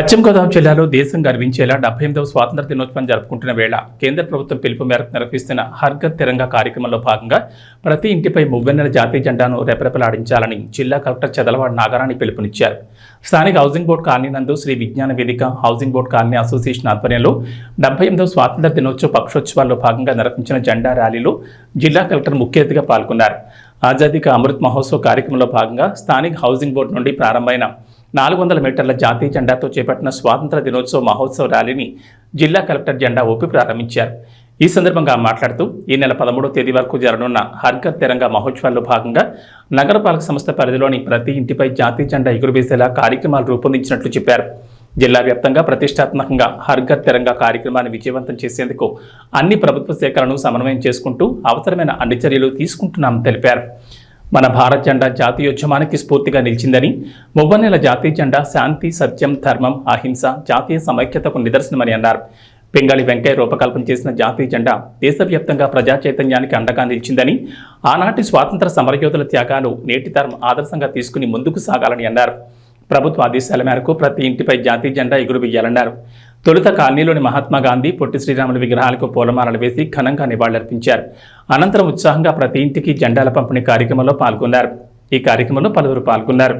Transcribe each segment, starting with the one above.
పశ్చిమ గోదావరి జిల్లాలో దేశం గర్వించేలా డెబ్బై ఎనిమిదవ స్వాతంత్ర దినోత్సవం జరుపుకుంటున్న వేళ కేంద్ర ప్రభుత్వం పిలుపు మేరకు నిర్వహిస్తున్న హర్గత్ తిరంగా కార్యక్రమంలో భాగంగా ప్రతి ఇంటిపై మువ్వెన్నెల జాతీయ జెండాను రెపరెపలాడించాలని జిల్లా కలెక్టర్ చదలవాడ నాగారాణి పిలుపునిచ్చారు. స్థానిక హౌసింగ్ బోర్డు కాలనీ నందు శ్రీ విజ్ఞాన వేదిక హౌసింగ్ బోర్డు కాలనీ అసోసియేషన్ ఆధ్వర్యంలో డెబ్బై ఎనిమిదవ స్వాతంత్ర దినోత్సవ పక్షోత్సవాల్లో భాగంగా నిర్వహించిన జెండా ర్యాలీలో జిల్లా కలెక్టర్ ముఖ్య అతిథిగా పాల్గొన్నారు. ఆజాదీ అమృత్ మహోత్సవ కార్యక్రమంలో భాగంగా స్థానిక హౌసింగ్ బోర్డు నుండి ప్రారంభమైన నాలుగు వందల మీటర్ల జాతీయ జెండాతో చేపట్టిన స్వాతంత్ర దినోత్సవ మహోత్సవ ర్యాలీని జిల్లా కలెక్టర్ జెండా ఊపి ప్రారంభించారు. ఈ సందర్భంగా మాట్లాడుతూ ఈ నెల పదమూడో తేదీ వరకు జరగనున్న హర్ఘర్ తెరంగ మహోత్సవాల్లో భాగంగా నగరపాలక సంస్థ పరిధిలోని ప్రతి ఇంటిపై జాతీయ జెండా ఎగురవేసేలా కార్యక్రమాలు రూపొందించినట్లు చెప్పారు. జిల్లా వ్యాప్తంగా ప్రతిష్టాత్మకంగా హర్ఘర్ తెరంగ కార్యక్రమాన్ని విజయవంతం చేసేందుకు అన్ని ప్రభుత్వ శాఖలను సమన్వయం చేసుకుంటూ అవసరమైన అన్ని చర్యలు తీసుకుంటున్నామని తెలిపారు. మన భారత్ జెండా జాతీయోద్యమానికి స్ఫూర్తిగా నిలిచిందని మువ్వన్నెల జాతీయ జెండా శాంతి సత్యం ధర్మం అహింస జాతీయ సమైక్యతకు నిదర్శనమని అన్నారు. పింగాళి వెంకయ్య రూపకల్పన చేసిన జాతీయ జెండా దేశవ్యాప్తంగా ప్రజా చైతన్యానికి అండగా నిలిచిందని ఆనాటి స్వాతంత్ర సమరయోధుల త్యాగాలు నేటి తరం ఆదర్శంగా తీసుకుని ముందుకు సాగాలని అన్నారు. ప్రభుత్వ ఆదేశాల మేరకు ప్రతి ఇంటిపై జాతీయ జెండా ఎగురవేయాలన్నారు. తొలుత కాలనీలోని మహాత్మా గాంధీ పొట్టి శ్రీరాముల విగ్రహాలకు పూలమాలలు వేసి ఘనంగా నివాళులర్పించారు. అనంతరం ఉత్సాహంగా ప్రతి ఇంటికి జెండాల పంపిణీ కార్యక్రమంలో పాల్గొన్నారు. ఈ కార్యక్రమంలో పలువురు పాల్గొన్నారు.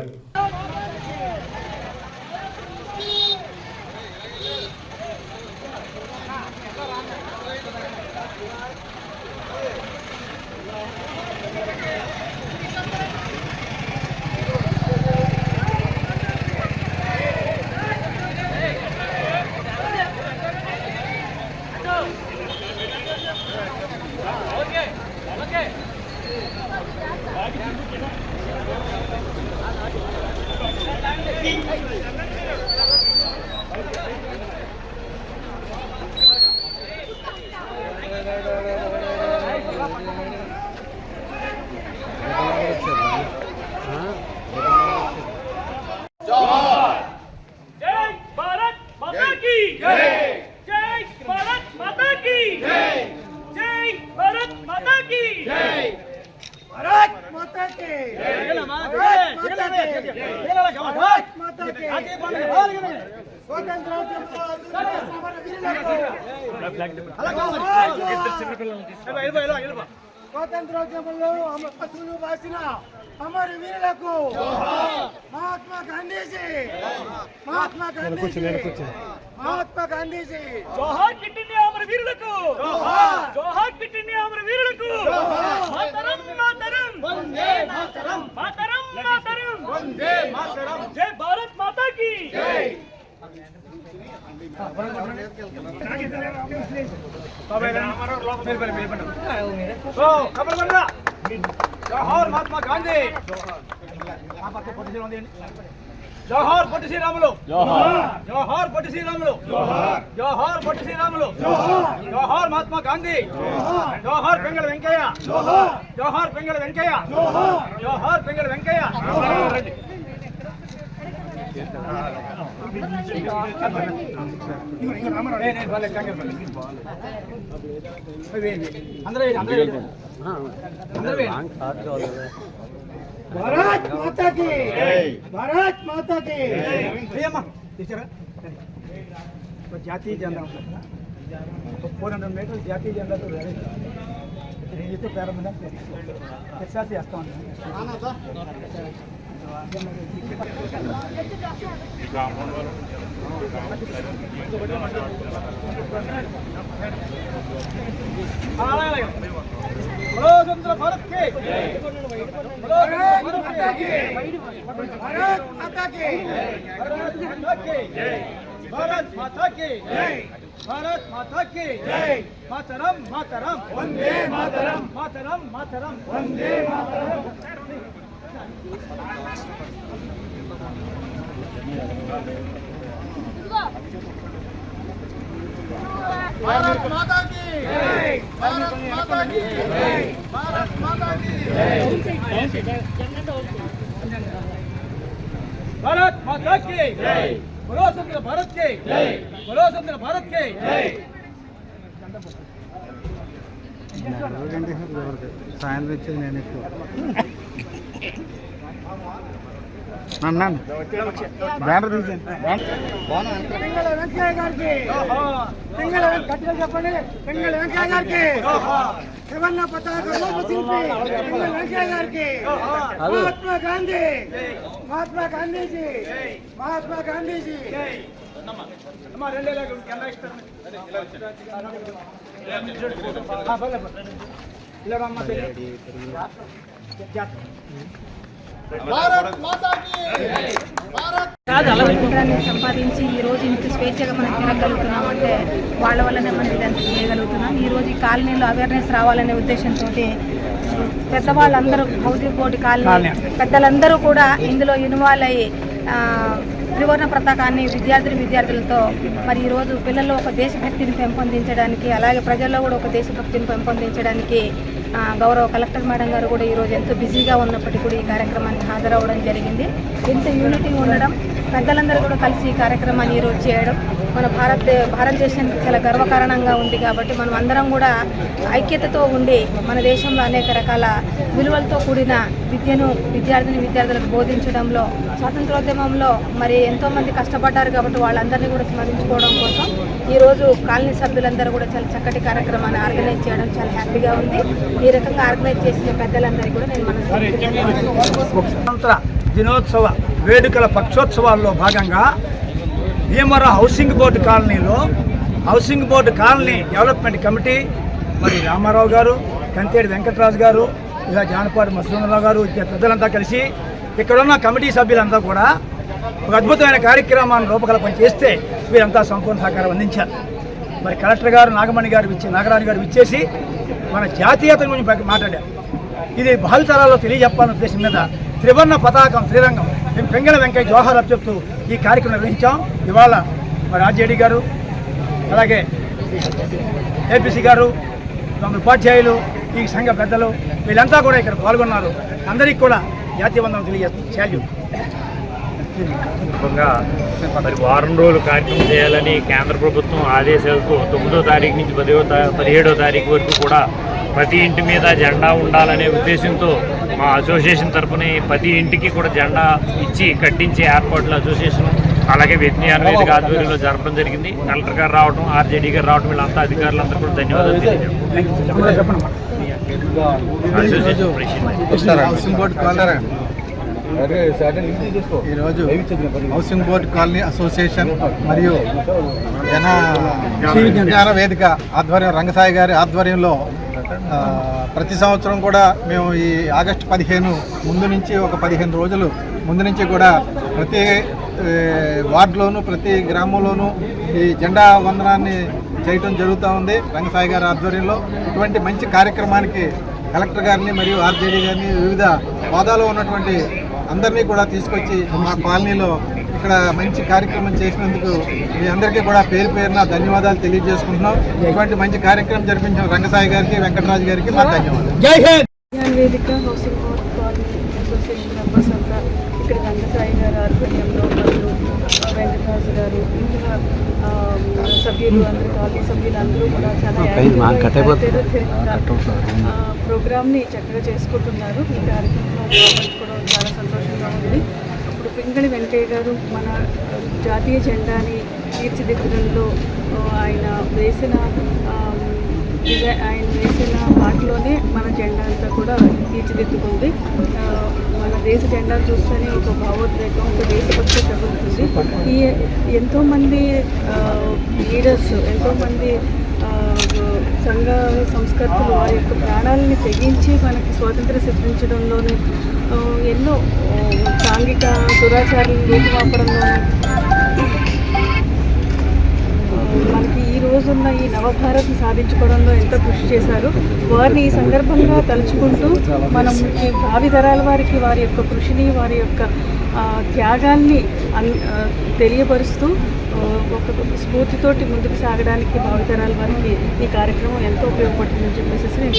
స్వాతంత్రోద్యమంలో అమృతులు వాసిన అమర వీరులకు మహాత్మా గాంధీజీ మహాత్మా గాంధీజీ మహాత్మా గాంధీజీ జోహార్ కిట్ ఇండియా అమర వీరులకు జోహార్. జోహార్ కిట్ ఇండియా అమర వీరులకు మాతరం మాతరం వందే మాతరం మాతరం మాతరం వందే మాతరం జై భారత్ మాతా की। జై జోహార్ మహాత్మా గాంధీ జోహార్ పొట్టి శ్రీరాములు. జోహార్ పొట్టి శ్రీరాములు. జోహార్ పొట్టి శ్రీరాములు. జోహార్ మహాత్మా గాంధీ. జోహార్ పెంగళ వెంకయ్య. జోహార్ పెంగళ వెంకయ్య. జోహార్ పెంగళ వెంకయ్య. అందరూ అందరూ అందరూ భారత్ మాతా కి భారత్ మాతా కి అయ్యమ్మా తీసారా ఒక జాతీయ జెండా ఉంటుంది ఒక ఫోర్ హండ్రెడ్ మీటర్లు జాతీయ జెండాతో రెడీ నేను చెప్తే ప్రారంభం ఎక్సాస్ చేస్తా ఉంటాను స్వతంత్ర భారత్ కే भारत माता की भारत माता की भारत माता की मातरम मातरम वंदे मातरम मातरम मातरम वंदे मातरम भारत माता की भारत माता की भारत माता की భారత్ మాతా కి జై బలో సంద్ర భారత్కి జై బలో భారత్కి జై సాయంత్రం ఇచ్చేది నేను ఎక్కువ అన్నాను బ్యానర్ తీసాను వెంకయ్య వెంకయ్య గారికి త్రివర్ణ పతాక వెంకయ్య గారికి. మహాత్మా గాంధీ. మహాత్మా గాంధీజీ. మహాత్మా గాంధీజీ. సంపాదించి ఈ రోజు ఇంత స్వేచ్ఛగా మనం తిరగలుగుతున్నాం అంటే వాళ్ళ వల్లనే మనం ఇదంతా కాలనీలో అవేర్నెస్ రావాలనే ఉద్దేశంతో పెద్దవాళ్ళందరూ హౌసింగ్ బోర్డు కాలనీ. పెద్దలందరూ కూడా ఇందులో ఇన్వాల్వ్ అయ్యి త్రివర్ణ పతాకాన్ని విద్యార్థులు విద్యార్థులతో మరి ఈరోజు పిల్లల్లో ఒక దేశభక్తిని పెంపొందించడానికి అలాగే ప్రజల్లో కూడా ఒక దేశభక్తిని పెంపొందించడానికి గౌరవ కలెక్టర్ మేడం గారు కూడా ఈరోజు ఎంతో బిజీగా ఉన్నప్పటికీ కూడా ఈ కార్యక్రమానికి హాజరవ్వడం జరిగింది. ఎంత యూనిటీ ఉండడం పెద్దలందరూ కూడా కలిసి ఈ కార్యక్రమాన్ని ఈరోజు చేయడం మన భారత భారతదేశానికి చాలా గర్వకారణంగా ఉంది కాబట్టి మనం అందరం కూడా ఐక్యతతో ఉండి మన దేశంలో అనేక రకాల విలువలతో కూడిన విద్యను విద్యార్థిని విద్యార్థులకు బోధించడంలో స్వాతంత్రోద్యమంలో మరి ఎంతోమంది కష్టపడ్డారు కాబట్టి వాళ్ళందరినీ కూడా స్మరించుకోవడం కోసం ఈరోజు కాలనీ సభ్యులందరూ కూడా చాలా చక్కటి కార్యక్రమాన్ని ఆర్గనైజ్ చేయడం చాలా హ్యాపీగా ఉంది. ఈ రకంగా ఆర్గనైజ్ చేసిన పెద్దలందరికీ కూడా నేను మన దినోత్సవ వేడుకల పక్షోత్సవాల్లో భాగంగా భీమర హౌసింగ్ బోర్డు కాలనీలో housing board colony development committee మరి రామారావు గారు కంతేడి వెంకటరాజు గారు ఇలా జానపాటి మసూదరావు గారు పెద్దలంతా కలిసి ఇక్కడున్న కమిటీ సభ్యులంతా కూడా ఒక అద్భుతమైన కార్యక్రమాన్ని రూపకల్పన చేస్తే వీరంతా సంపూర్ణ సహకారం అందించారు. మరి కలెక్టర్ గారు నాగమణి గారు ఇచ్చి నాగరాజు గారు ఇచ్చేసి మన జాతీయత గురించి మాట్లాడారు. ఇది భావితరాల్లో తెలియజెప్పాలనే ఉద్దేశం మీద త్రివర్ణ పతాకం శ్రీరంగం మేము పెంగళ వెంకయ్య జోహార్ అని చెప్తూ ఈ కార్యక్రమం నిర్వహించాం. ఇవాళ మరి ఆర్జేడీ గారు అలాగే ఏపీసీ గారు మన ఉపాధ్యాయులు ఈ సంఘ పెద్దలు వీళ్ళంతా కూడా ఇక్కడ పాల్గొన్నారు. అందరికీ కూడా జాతీయ బంధం తెలియజేస్తాం శాల్యూ మరి వారం రోజులు కార్యక్రమం చేయాలని కేంద్ర ప్రభుత్వం ఆదేశాలతో తొమ్మిదో తారీఖు నుంచి పదిహో పదిహేడో తారీఖు వరకు కూడా ప్రతి ఇంటి మీద జెండా ఉండాలనే ఉద్దేశంతో మా అసోసియేషన్ తరఫున ప్రతి ఇంటికి కూడా జెండా ఇచ్చి కట్టించే ఏర్పాట్లు అసోసియేషన్ అలాగే విజ్ఞాన వేదిక ఆధ్వర్యంలో జరపడం జరిగింది. కలెక్టర్ గారు రావడం ఆర్జేడీ గారు రావడం వీళ్ళంతా అధికారులందరూ కూడా ధన్యవాదాలు తెలియజేస్తాం చెప్పండి. అసోసియేషన్ ఈరోజు హౌసింగ్ బోర్డ్ కాలనీ అసోసియేషన్ మరియు జన విజ్ఞాన వేదిక ఆధ్వర్యం రంగసాయి గారి ఆధ్వర్యంలో ప్రతి సంవత్సరం కూడా మేము ఈ ఆగస్టు పదిహేను ముందు నుంచి ఒక పదిహేను రోజులు ముందు నుంచి కూడా ప్రతి వార్డులోను ప్రతి గ్రామంలోనూ ఈ జెండా వందనాన్ని చేయటం జరుగుతూ ఉంది రంగసాయి గారి ఆధ్వర్యంలో. ఇటువంటి మంచి కార్యక్రమానికి కలెక్టర్ గారిని మరియు ఆర్జేడీ గారిని వివిధ హోదాలో ఉన్నటువంటి అందరినీ కూడా తీసుకొచ్చి మా కాలనీలో ఇక్కడ మంచి కార్యక్రమం చేసినందుకు మీ అందరికీ కూడా పేరు పేరున ధన్యవాదాలు తెలియజేసుకుంటున్నాం. ఇటువంటి మంచి కార్యక్రమం జరిపించిన రంగసాయి గారికి వెంకటరాజు గారికి మా ధన్యవాదాలు. జై హింద్. జ్ఞాన వేదిక housing board colony association members అంతా ఇక్కడ రంగసాయి గారు ఆధ్వర్యంలో మరియు ఆ, వెంకటరాజు గారు ఇంకా ఆ, సభ్యులు అందరూ కాలనీ సభ్యులు అందరూ కూడా చాలా ప్రోగ్రామ్ని చక్కగా చేసుకుంటున్నారు. ఈ కార్యక్రమంలో కూడా చాలా సంతోషంగా ఉంది. ఇప్పుడు పింగళి వెంకయ్య గారు మన జాతీయ జెండాని తీర్చిదిద్దడంలో ఆయన వేసిన ఆయన వేసిన వాటిలోనే మన జెండా అంతా కూడా తీర్చిదిద్దుకుంది. మన దేశ జెండా చూస్తేనే ఒక భావోద్వేగం ఒక దేశభక్తి తగులుతుంది ఈ ఎంతోమంది లీడర్స్ ఎంతోమంది సంఘ కార్యకర్తలు వారి యొక్క ప్రాణాలని తెగించి మనకి స్వాతంత్ర సిద్ధించడంలోని ఎన్నో సాంఘిక దురాచారాలను రూపుమాపడంలోనూ రోజున్న ఈ నవభారత్ సాధించుకోవడంలో ఎంతో కృషి చేశారు. వారిని ఈ సందర్భంగా తలుచుకుంటూ మనం ఈ భావి తరాల వారికి వారి యొక్క కృషిని వారి యొక్క త్యాగాల్ని తెలియపరుస్తూ ఒక స్ఫూర్తితోటి ముందుకు సాగడానికి భావితరాల వారికి ఈ కార్యక్రమం ఎంతో ఉపయోగపడుతుందని చెప్పేసి నేను